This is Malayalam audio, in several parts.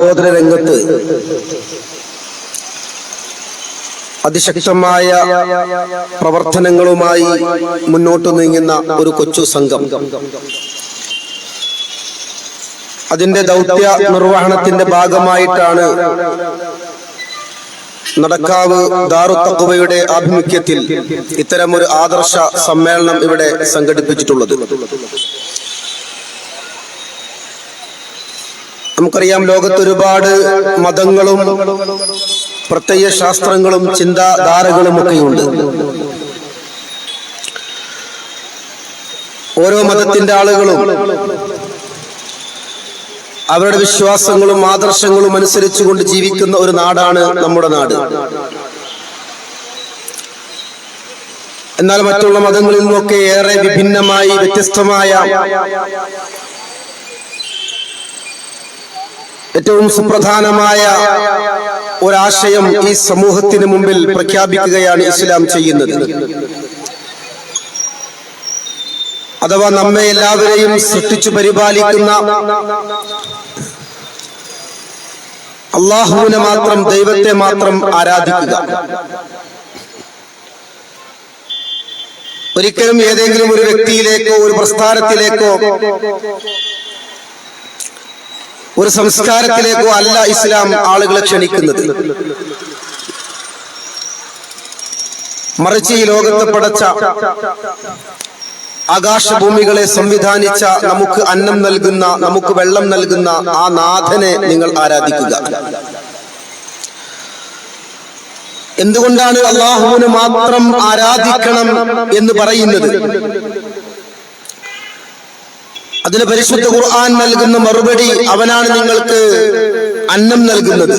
സഹോദര രംഗത്ത് അതിശക്തമായ പ്രവർത്തനങ്ങളുമായി മുന്നോട്ട് നീങ്ങുന്ന ഒരു കൊച്ചു സംഘം. അതിന്റെ ദൗത്യ നിർവഹണത്തിന്റെ ഭാഗമായിട്ടാണ് നടക്കാവ് ദാറുത്തക്കുവയുടെ ആഭിമുഖ്യത്തിൽ ഇത്തരമൊരു ആദർശ സമ്മേളനം ഇവിടെ സംഘടിപ്പിച്ചിട്ടുള്ളത്. നമുക്കറിയാം ലോകത്ത് ഒരുപാട് മതങ്ങളും പ്രത്യയ ശാസ്ത്രങ്ങളും ചിന്താധാരകളും ഒക്കെയുണ്ട്. ഓരോ മതത്തിന്റെ ആളുകളും അവരുടെ വിശ്വാസങ്ങളും ആദർശങ്ങളും അനുസരിച്ചുകൊണ്ട് ജീവിക്കുന്ന ഒരു നാടാണ് നമ്മുടെ നാട്. എന്നാൽ മറ്റുള്ള മതങ്ങളിൽ നിന്നൊക്കെ ഏറെ വിഭിന്നമായി വ്യത്യസ്തമായ ഏറ്റവും സുപ്രധാനമായ ഒരാശയം ഈ സമൂഹത്തിന് മുമ്പിൽ പ്രഖ്യാപിക്കുകയാണ് ഇസ്ലാം ചെയ്യുന്നത്. അഥവാ നമ്മെ എല്ലാവരെയും സൃഷ്ടിച്ചു പരിപാലിക്കുന്ന അള്ളാഹുവിനെ മാത്രം ദൈവത്തെ മാത്രം ആരാധിക്കുക. ഒരിക്കലും ഏതെങ്കിലും ഒരു വ്യക്തിയിലേക്കോ ഒരു പ്രസ്ഥാനത്തിലേക്കോ ഒരു സംസ്കാരത്തിലേക്കോ അല്ല ഇസ്ലാം ആളുകളെ ക്ഷണിക്കുന്നത്. മറിച്ച് ഈ ലോകത്ത് പടച്ച ആകാശഭൂമികളെ സംവിധാനിച്ച നമുക്ക് അന്നം നൽകുന്ന നമുക്ക് വെള്ളം നൽകുന്ന ആ നാഥനെ നിങ്ങൾ ആരാധിക്കുക. എന്തുകൊണ്ടാണ് അള്ളാഹുവിന് മാത്രം ആരാധിക്കണം എന്ന് പറയുന്നത്? അതിന് പരിശുദ്ധ ഖുർആൻ നൽകുന്ന മറുപടി അവനാണ് നിങ്ങൾക്ക് അന്നം നൽകുന്നത്.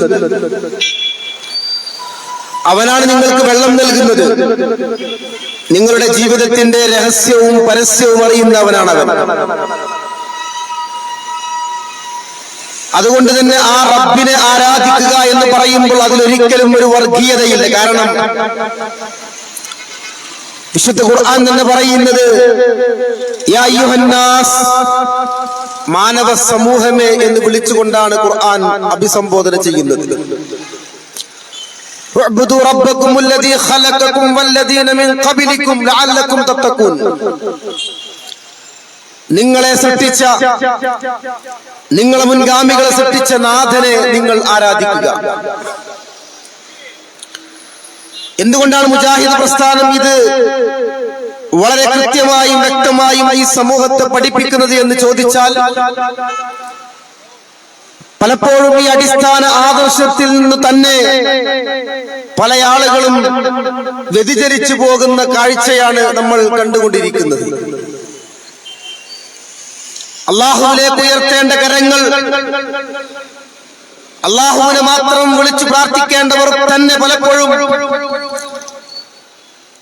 അവനാണ് നിങ്ങൾക്ക് വെള്ളം നൽകുന്നത്. നിങ്ങളുടെ ജീവിതത്തിന്റെ രഹസ്യവും പരസ്യവും അറിയുന്നവനാണ് അവൻ അതുകൊണ്ട് തന്നെ ആ റബ്ബിനെ ആരാധിക്കുക എന്ന് പറയുമ്പോൾ അതിലൊരിക്കലും ഒരു വർഗീയതയില്ല. കാരണം വിശുദ്ധ ഖുർആൻ തന്നെ പറയുന്നത് യാ അയ്യുഹന്നാസ്, മാനവ സമൂഹമേ എന്ന് വിളിച്ചുകൊണ്ടാണ് ഖുർആൻ അഭിസംബോധന ചെയ്യുന്നത് اعبدوا ربكم الذي خلقكم والذين من قبلكم لعلكم تتقون നിങ്ങളെ സൃഷ്ടിച്ച നിങ്ങളെ മുൻഗാമികളെ സൃഷ്ടിച്ച നാഥനെ നിങ്ങൾ ആരാധിക്കുക എന്തുകൊണ്ടാണ് മുജാഹിദ് പ്രസ്ഥാനം ഇത്? വളരെ കൃത്യമായും വ്യക്തമായും ഈ സമൂഹത്തെ പഠിപ്പിക്കുന്നത് എന്ന് ചോദിച്ചാൽ പലപ്പോഴും ഈ അടിസ്ഥാന ആദർശത്തിൽ നിന്ന് തന്നെ പല ആളുകളും വ്യതിചരിച്ചു പോകുന്ന കാഴ്ചയാണ് നമ്മൾ കണ്ടുകൊണ്ടിരിക്കുന്നത്. അള്ളാഹുവിലേക്ക് ഉയർത്തേണ്ട കരങ്ങൾ അള്ളാഹുവിനെ മാത്രം വിളിച്ചു പ്രാർത്ഥിക്കേണ്ടവർ തന്നെ പലപ്പോഴും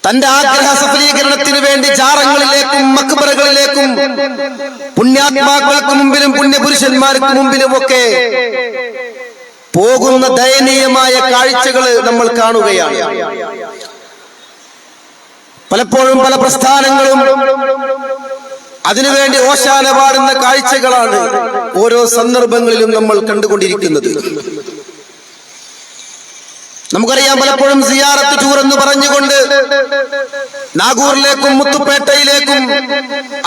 തന്റെ ആഗ്രഹ സഫലീകരണത്തിന് വേണ്ടി ജാറങ്ങളിലേക്കും മക്ബറകളിലേക്കും പുണ്യാത്മാക്കൾക്ക് മുമ്പിലും പുണ്യപുരുഷന്മാർക്ക് മുമ്പിലും ഒക്കെ പോകുന്ന ദയനീയമായ കാഴ്ചകൾ നമ്മൾ കാണുകയാണ്. പലപ്പോഴും പല പ്രസ്ഥാനങ്ങളും അതിനുവേണ്ടി ഓശാന പാടുന്ന കാഴ്ചകളാണ് ഓരോ സന്ദർഭങ്ങളിലും നമ്മൾ കണ്ടുകൊണ്ടിരിക്കുന്നത്. നമുക്കറിയാം പലപ്പോഴും സിയാറത്ത് ടൂർ എന്ന് പറഞ്ഞുകൊണ്ട് നാഗൂറിലേക്കും മുത്തുപേട്ടയിലേക്കും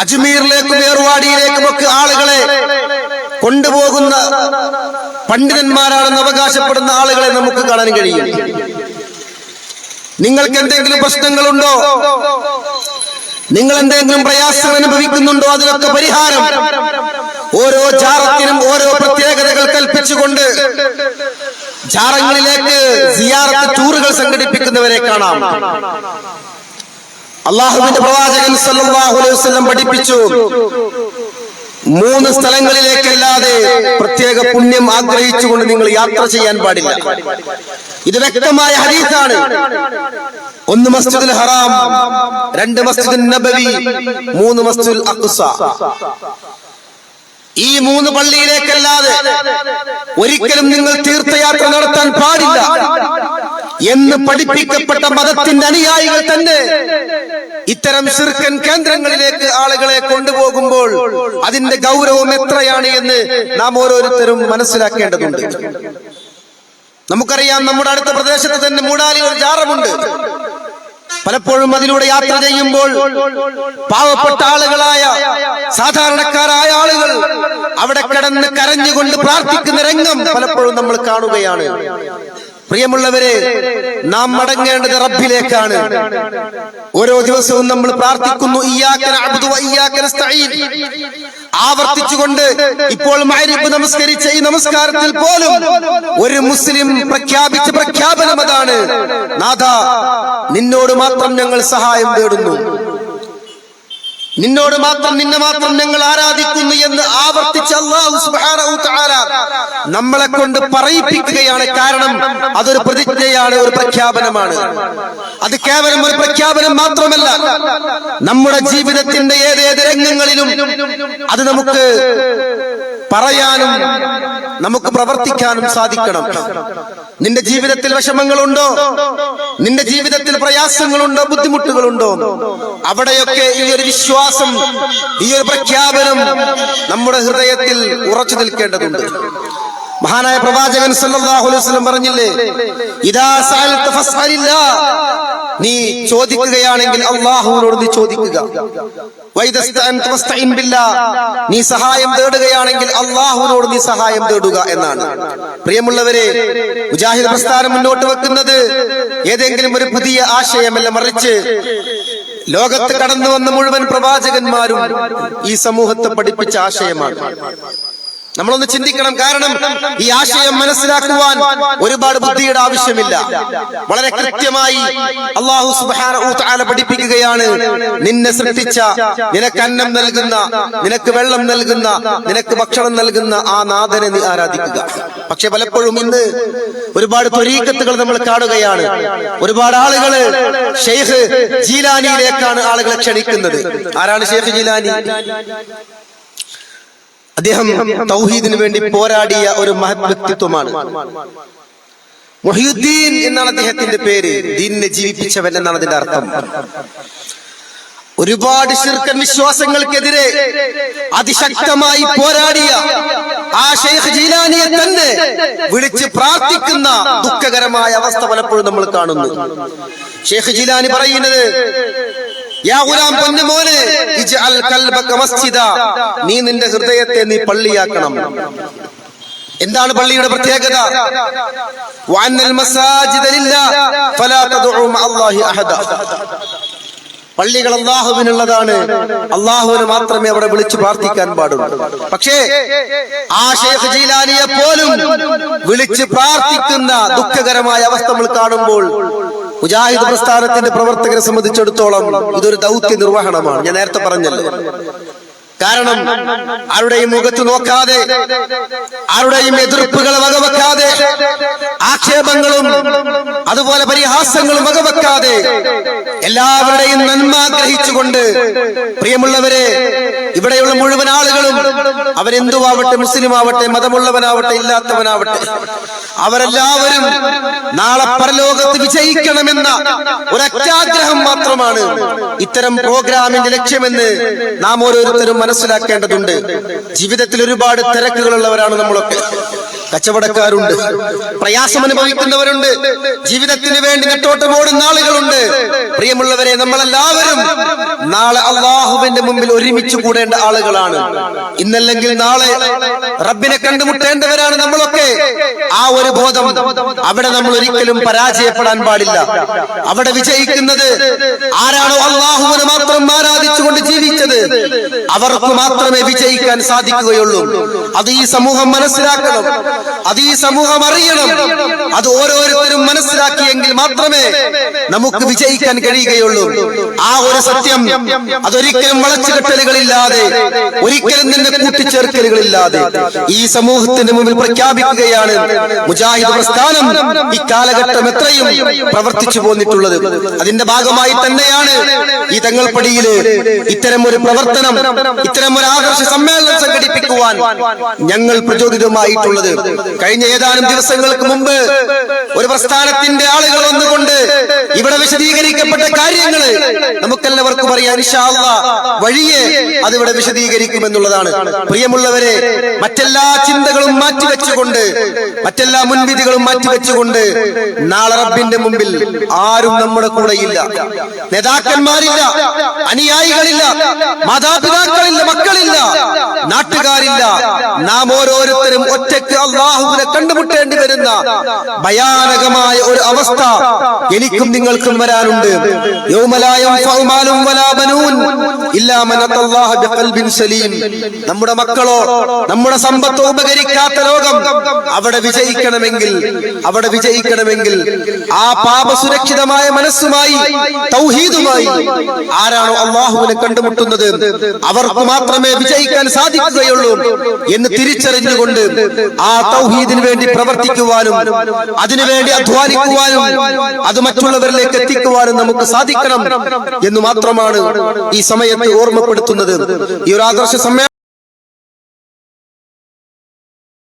അജ്മീറിലേക്കും ഏർവാടിയിലേക്കും ഒക്കെ ആളുകളെ കൊണ്ടുപോകുന്ന പണ്ഡിതന്മാരാണെന്ന് അവകാശപ്പെടുന്ന ആളുകളെ നമുക്ക് കാണാൻ കഴിയും. നിങ്ങൾക്ക് എന്തെങ്കിലും പ്രശ്നങ്ങളുണ്ടോ? നിങ്ങൾ എന്തെങ്കിലും പ്രയാസം അനുഭവിക്കുന്നുണ്ടോ? അതിനൊക്കെ പരിഹാരം. ഓരോ ജാറത്തിനും ഓരോ പ്രത്യേകതകൾ കൽപ്പിച്ചുകൊണ്ട് ജാറങ്ങളിലേക്ക് സിയാറത്ത് ടൂറുകൾ സംഘടിപ്പിക്കുന്നവരെ കാണാം. അള്ളാഹുവിന്റെ പ്രവാചകൻ സല്ലല്ലാഹു അലൈഹി വസല്ലം പഠിപ്പിച്ചു. മൂന്ന് സ്ഥലങ്ങളിലേക്കല്ലാതെ പ്രത്യേക പുണ്യം ആഗ്രഹിച്ചുകൊണ്ട് നിങ്ങൾ യാത്ര ചെയ്യാൻ പാടില്ല. ഇത് വ്യക്തമായ ഹരീസാണ് ഒന്ന് മസ്ജിദുൽ ഹറാം രണ്ട് മസ്ജിദുൽ നബവി മൂന്ന് മസ്ജിദുൽ അഖ്സ. ഈ മൂന്ന് പള്ളിയിലേക്കല്ലാതെ ഒരിക്കലും നിങ്ങൾ തീർത്ഥയാത്ര നടത്താൻ പാടില്ല എന്ന് പഠിപ്പിക്കപ്പെട്ട മതത്തിന്റെ അനുയായികൾ തന്നെ ഇത്തരം സിർക്കൻ കേന്ദ്രങ്ങളിലേക്ക് ആളുകളെ കൊണ്ടുപോകുമ്പോൾ അതിന്റെ ഗൗരവം എത്രയാണ് എന്ന് നാം ഓരോരുത്തരും മനസ്സിലാക്കേണ്ടതുണ്ട്. നമുക്കറിയാം നമ്മുടെ അടുത്ത പ്രദേശത്ത് തന്നെ മൂടാലി ഒരു ജാറമുണ്ട്. പലപ്പോഴും അതിലൂടെ യാത്ര ചെയ്യുമ്പോൾ പാവപ്പെട്ട ആളുകളായ സാധാരണക്കാരായ ആളുകൾ അവിടെ കിടന്ന് കരഞ്ഞുകൊണ്ട് പ്രാർത്ഥിക്കുന്ന രംഗം പലപ്പോഴും നമ്മൾ കാണുകയാണ്. പ്രിയമുള്ളവരെ നാം മടങ്ങേണ്ടത് റബ്ബിലേക്കാണ്. ഓരോ ദിവസവും നമ്മൾ പ്രാർത്ഥിക്കുന്നു ആവർത്തിച്ചുകൊണ്ട് ഇപ്പോൾ മഗ്രിബ് നമസ്കരിച്ച ഈ നമസ്കാരത്തിൽ പോലും ഒരു മുസ്ലിം പ്രഖ്യാപിച്ച പ്രഖ്യാപനം അതാണ്. നാഥ നിന്നോട് മാത്രം ഞങ്ങൾ സഹായം തേടുന്നു. നിന്നോട് മാത്രം നിന്നെ മാത്രം ഞങ്ങൾ ആരാധിക്കുന്നു എന്ന് ആവർത്തിച്ച് അള്ളാഹു സുബ്ഹാനഹു തആല നമ്മളെ കൊണ്ട് പറയിപ്പിക്കുകയാണ്. കാരണം അതൊരു പ്രതിജ്ഞയാണ് ഒരു പ്രഖ്യാപനമാണ്. അത് കേവലം ഒരു പ്രഖ്യാപനം മാത്രമല്ല. നമ്മുടെ ജീവിതത്തിന്റെ ഏതേത് രംഗങ്ങളിലും അത് നമുക്ക് പറയാനും നമുക്ക് പ്രവർത്തിക്കാനും സാധിക്കണം. നിന്റെ ജീവിതത്തിൽ വിഷമങ്ങളുണ്ടോ? നിന്റെ ജീവിതത്തിൽ പ്രയാസങ്ങളുണ്ടോ? ബുദ്ധിമുട്ടുകളുണ്ടോ? അവിടെയൊക്കെ ഈ ഒരു വിശ്വാസം ഈ ഒരു പ്രഖ്യാപനം നമ്മുടെ ഹൃദയത്തിൽ ഉറച്ചു നിൽക്കേണ്ടതുണ്ട്. മഹാനായ പ്രവാചകൻ സല്ലല്ലാഹു അലൈഹി വസല്ലം പറഞ്ഞില്ലേ ഇദാ സഅൽത ഫസ്അലില്ലാ നീ ചോദിക്കുകയാണെങ്കിൽ അള്ളാഹുവിനോട് നീ ചോദിക്കുക. നീ സഹായം തേടുകയാണെങ്കിൽ അള്ളാഹുവിനോട് നീ സഹായം തേടുക എന്നാണ്. പ്രിയമുള്ളവരെ മുജാഹിദ് പ്രസ്ഥാനം മുന്നോട്ട് വെക്കുന്നത് ഏതെങ്കിലും ഒരു പുതിയ ആശയമല്ല മറിച്ച് ലോകത്ത് കടന്നു വന്ന മുഴുവൻ പ്രവാചകന്മാരും ഈ സമൂഹത്തെ പഠിപ്പിച്ച ആശയമാണ്. നമ്മളൊന്ന് ചിന്തിക്കണം. കാരണം ഈ ആശയം മനസ്സിലാക്കുവാൻ ഒരുപാട് ബുദ്ധിയുടെ ആവശ്യമില്ല. വളരെ കൃത്യമായി അള്ളാഹു സുബാന പഠിപ്പിക്കുകയാണ്. നിന്നെ സൃഷ്ടിച്ച നിനക്ക് അന്നം നൽകുന്ന നിനക്ക് വെള്ളം നൽകുന്ന നിനക്ക് ഭക്ഷണം നൽകുന്ന ആ നാഥനെ നീ ആരാധിക്കുക. പക്ഷെ പലപ്പോഴും ഇന്ന് ഒരുപാട് ത്വരീക്കത്തുകൾ നമ്മൾ കാണുകയാണ്. ഒരുപാട് ആളുകൾ ഷെയ്ഖ് ജീലാനിയിലേക്കാണ് ആളുകളെ ക്ഷണിക്കുന്നത്. ആരാണ് ഷെയ്ഖ് ജീലാനി? അദ്ദേഹം തൗഹീദിന് വേണ്ടി പോരാടിയ ഒരു മഹത് വ്യക്തിത്വമാണ്. മൊഹിയുദ്ദീൻ എന്നാണ് അദ്ദേഹത്തിന്റെ പേര്. ദീനിനെ ജീവിപ്പിച്ചവൻ എന്നാണ് അതിന്റെ അർത്ഥം. ഒരുപാട് ശിർക്കൻ വിശ്വാസങ്ങൾക്കെതിരെ അതിശക്തമായി പോരാടിയ ആ ഷെയ്ഖ് ജീലാനിയെ തന്നെ വിളിച്ച് പ്രാർത്ഥിക്കുന്ന ദുഃഖകരമായ അവസ്ഥ പലപ്പോഴും നമ്മൾ കാണുന്നു. ഷെയ്ഖ് ജീലാനി പറയുന്നത് പൊന്നുമോനെ നീ നിന്റെ ഹൃദയത്തെ നീ പള്ളിയാക്കണം. എന്താണ് പള്ളിയുടെ പ്രത്യേകത? പള്ളികൾ അള്ളാഹുവിനുള്ളതാണ് അള്ളാഹുവിന് മാത്രമേ അവിടെ വിളിച്ചു പ്രാർത്ഥിക്കാൻ പാടുള്ളൂ. പക്ഷേ ആ ഷെയ്ഖ് ജീലാനിയെ പോലും വിളിച്ച് പ്രാർത്ഥിക്കുന്ന ദുഃഖകരമായ അവസ്ഥ നമ്മൾ കാണുമ്പോൾ മുജാഹിദ് പ്രസ്ഥാനത്തിന്റെ പ്രവർത്തകരെ സംബന്ധിച്ചിടത്തോളം ഇതൊരു ദൗത്യ നിർവഹണമാണ്. ഞാൻ നേരത്തെ പറഞ്ഞല്ലോ. കാരണം ആരുടെയും മുഖത്ത് നോക്കാതെ ആരുടെയും എതിർപ്പുകൾ വകവെക്കാതെ ആക്ഷേപങ്ങളും അതുപോലെ പരിഹാസങ്ങളും വകവെക്കാതെ എല്ലാവരുടെയും നന്മ ആഗ്രഹിച്ചുകൊണ്ട് പ്രിയമുള്ളവരെ ഇവിടെയുള്ള മുഴുവൻ ആളുകളും അവരെന്തുവാവട്ടെ മുസ്ലിം ആവട്ടെ മതമുള്ളവനാവട്ടെ ഇല്ലാത്തവനാവട്ടെ അവരെല്ലാവരും നാളെ പരലോകത്ത് വിജയിക്കണമെന്ന ഒരറ്റാഗ്രഹം മാത്രമാണ് ഇത്തരം പ്രോഗ്രാമിന്റെ ലക്ഷ്യമെന്ന് നാം ഓരോരുത്തരും മനസ്സിലാക്കേണ്ടതുണ്ട്. ജീവിതത്തിൽ ഒരുപാട് തിരക്കുകളുള്ളവരാണ് നമ്മളൊക്കെ. കച്ചവടക്കാരുണ്ട്. പ്രയാസം അനുഭവിക്കുന്നവരുണ്ട് ജീവിതത്തിന് വേണ്ടി നെട്ടോട്ടം ഓടുന്ന ആളുകളുണ്ട്. പ്രിയമുള്ളവരെ നമ്മളെല്ലാവരും നാളെ അള്ളാഹുവിന്റെ മുമ്പിൽ ഒരുമിച്ച് കൂടേണ്ട ആളുകളാണ്. ഇന്നല്ലെങ്കിൽ നാളെ റബ്ബിനെ കണ്ടുമുട്ടേണ്ടവരാണ് നമ്മളൊക്കെ. ആ ഒരു ബോധം അവിടെ നമ്മൾ ഒരിക്കലും പരാജയപ്പെടാൻ പാടില്ല. അവിടെ വിജയിക്കുന്നത് ആരാണോ അള്ളാഹുവിനെ മാത്രം ആരാധിച്ചുകൊണ്ട് ജീവിച്ചത്. അവർക്ക് മാത്രമേ വിജയിക്കാൻ സാധിക്കുകയുള്ളൂ. അത് ഈ സമൂഹം മനസ്സിലാക്കണം. അത് ഈ സമൂഹം അറിയണം. അത് ഓരോരുത്തരും മനസ്സിലാക്കിയെങ്കിൽ മാത്രമേ നമുക്ക് വിജയിക്കാൻ കഴിയുകയുള്ളൂ. ആ ഒരു സത്യം അതൊരിക്കലും വളച്ചുകെട്ടലുകളില്ലാതെ ഒരിക്കലും നിന്നെ കൂട്ടിച്ചേർക്കലുകളില്ലാതെ ഈ സമൂഹത്തിന്റെ മുമ്പിൽ പ്രഖ്യാപിക്കുകയാണ് മുജാഹിദ് പ്രസ്ഥാനം ഇക്കാലഘട്ടം എത്രയും പ്രവർത്തിച്ചു പോന്നിട്ടുള്ളത്. അതിന്റെ ഭാഗമായി തന്നെയാണ് ഈ തങ്ങൾപ്പടിയിൽ ഇത്തരം ഒരു പ്രവർത്തനം ഇത്തരം ഒരു ആകർഷ സമ്മേളനം സംഘടിപ്പിക്കുവാൻ ഞങ്ങൾ പ്രചോദിതമായിട്ടുള്ളത്. കഴിഞ്ഞ ഏതാനും ദിവസങ്ങൾക്ക് മുമ്പ് ഒരു പ്രസ്ഥാനത്തിന്റെ ആളുകൾ ഒന്നുകൊണ്ട് ഇവിടെ വിശദീകരിക്കപ്പെട്ട കാര്യങ്ങൾ നമുക്കെല്ലാവർക്കും അറിയാം. ഇൻഷാ അല്ലാ വഴിയെ അതിവിടെ വിശദീകരിക്കുമെന്നുള്ളതാണ്. പ്രിയമുള്ളവരെ മറ്റെല്ലാ ചിന്തകളും മാറ്റിവെച്ചുകൊണ്ട് മറ്റെല്ലാ മുൻവിധികളും മാറ്റിവെച്ചുകൊണ്ട് നാളെ റബ്ബിന്റെ മുമ്പിൽ ആരും നമ്മുടെ കൂടെയില്ല. നേതാക്കന്മാരില്ല. അനുയായികളില്ല. മാതാപിതാക്കളില്ല. മക്കളില്ല. നാട്ടുകാരില്ല. നാം ഓരോരുത്തരും ഒറ്റയ്ക്ക് അള്ളാഹുവിനെ കണ്ടുമുട്ടേണ്ടി വരുന്ന ഭയാനകമായ ഒരു അവസ്ഥ എനിക്കും നിങ്ങൾക്കും വരാനുണ്ട്. നമ്മുടെ മക്കളോ നമ്മുടെ സമ്പത്തോ ഉപകരിക്കാത്ത ലോകം അവിടെ വിജയിക്കണമെങ്കിൽ അവിടെ വിജയിക്കണമെങ്കിൽ ആ പാപ സുരക്ഷിതമായ മനസ്സുമായി തൗഹീദുമായി ആരാണോ അള്ളാഹുവിനെ കണ്ടുമുട്ടുന്നത്? അവർക്ക് മാത്രമേ വിജയിക്കാൻ സാധിക്കുകയുള്ളൂ എന്ന് തിരിച്ചറിഞ്ഞുകൊണ്ട് ആ തൗഹീദിന് വേണ്ടി പ്രവർത്തിക്കുവാനും അതിനുവേണ്ടി അധ്വാനിക്കുവാനും അത് മറ്റുള്ളവരിലേക്ക് എത്തിക്കുവാനും നമുക്ക് സാധിക്കണം എന്ന് മാത്രമാണ് ഈ സമയത്ത് ഓർമ്മപ്പെടുത്തുന്നത്. ഈ ഒരു ആദർശ സമ്മേളനം